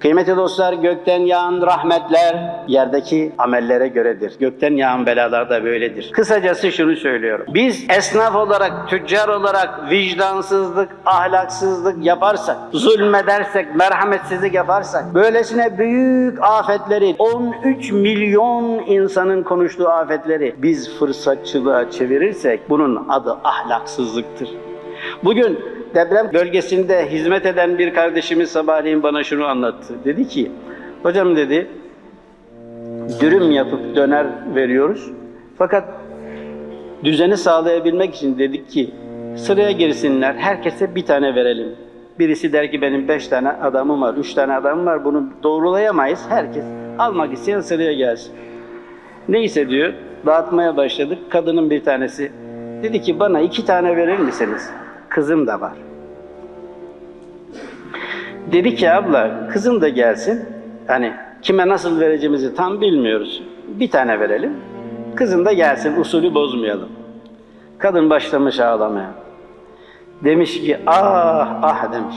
Kıymetli dostlar gökten yağan rahmetler yerdeki amellere göredir. Gökten yağan belalar da böyledir. Kısacası şunu söylüyorum. Biz esnaf olarak, tüccar olarak vicdansızlık, ahlaksızlık yaparsak, zulmedersek, merhametsizlik yaparsak, böylesine büyük afetleri, 13 milyon insanın konuştuğu afetleri biz fırsatçılığa çevirirsek bunun adı ahlaksızlıktır. Bugün deprem bölgesinde hizmet eden bir kardeşimiz sabahleyin bana şunu anlattı. Dedi ki, hocam dedi, dürüm yapıp döner veriyoruz. Fakat düzeni sağlayabilmek için dedik ki, sıraya girsinler, herkese bir tane verelim. Birisi der ki benim beş tane adamım var, üç tane adamım var, bunu doğrulayamayız. Herkes almak isteyen sıraya gelsin. Neyse diyor, dağıtmaya başladık. Kadının bir tanesi dedi ki bana iki tane verir misiniz? Kızım da var. Dedi ki abla kızım da gelsin. Hani kime nasıl vereceğimizi tam bilmiyoruz. Bir tane verelim. Kızım da gelsin usulü bozmayalım. Kadın başlamış ağlamaya. Demiş ki ah ah demiş.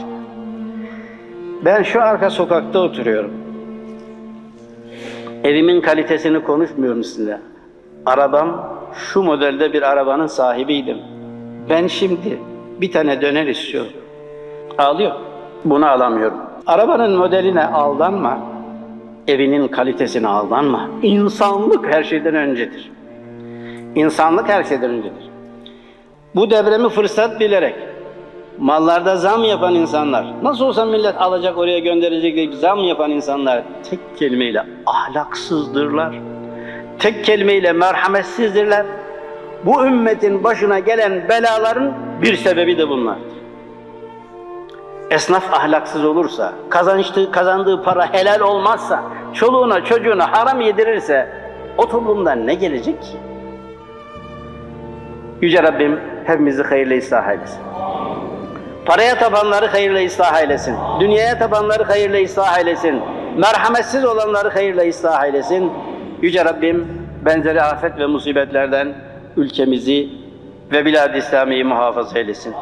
Ben şu arka sokakta oturuyorum. Evimin kalitesini konuşmuyorum size. Arabam şu modelde bir arabanın sahibiydim. Ben şimdi bir tane döner istiyorum. Ağlıyor. Bunu alamıyorum. Arabanın modeline aldanma. Evinin kalitesine aldanma. İnsanlık her şeyden öncedir. İnsanlık her şeyden öncedir. Bu depremi fırsat bilerek mallarda zam yapan insanlar, nasıl olsa millet alacak oraya gönderecek diye zam yapan insanlar tek kelimeyle ahlaksızdırlar. Tek kelimeyle merhametsizdirler. Bu ümmetin başına gelen belaların bir sebebi de bunlardır. Esnaf ahlaksız olursa, kazançlı, kazandığı para helal olmazsa, çoluğuna çocuğuna haram yedirirse o toplumdan ne gelecek ki? Yüce Rabbim hepimizi hayırlı ıslah eylesin. Paraya tapanları hayırlı ıslah eylesin. Dünyaya tapanları hayırlı ıslah eylesin. Merhametsiz olanları hayırlı ıslah eylesin. Yüce Rabbim benzeri afet ve musibetlerden ülkemizi ve bilad-i İslami'yi muhafaza eylesin.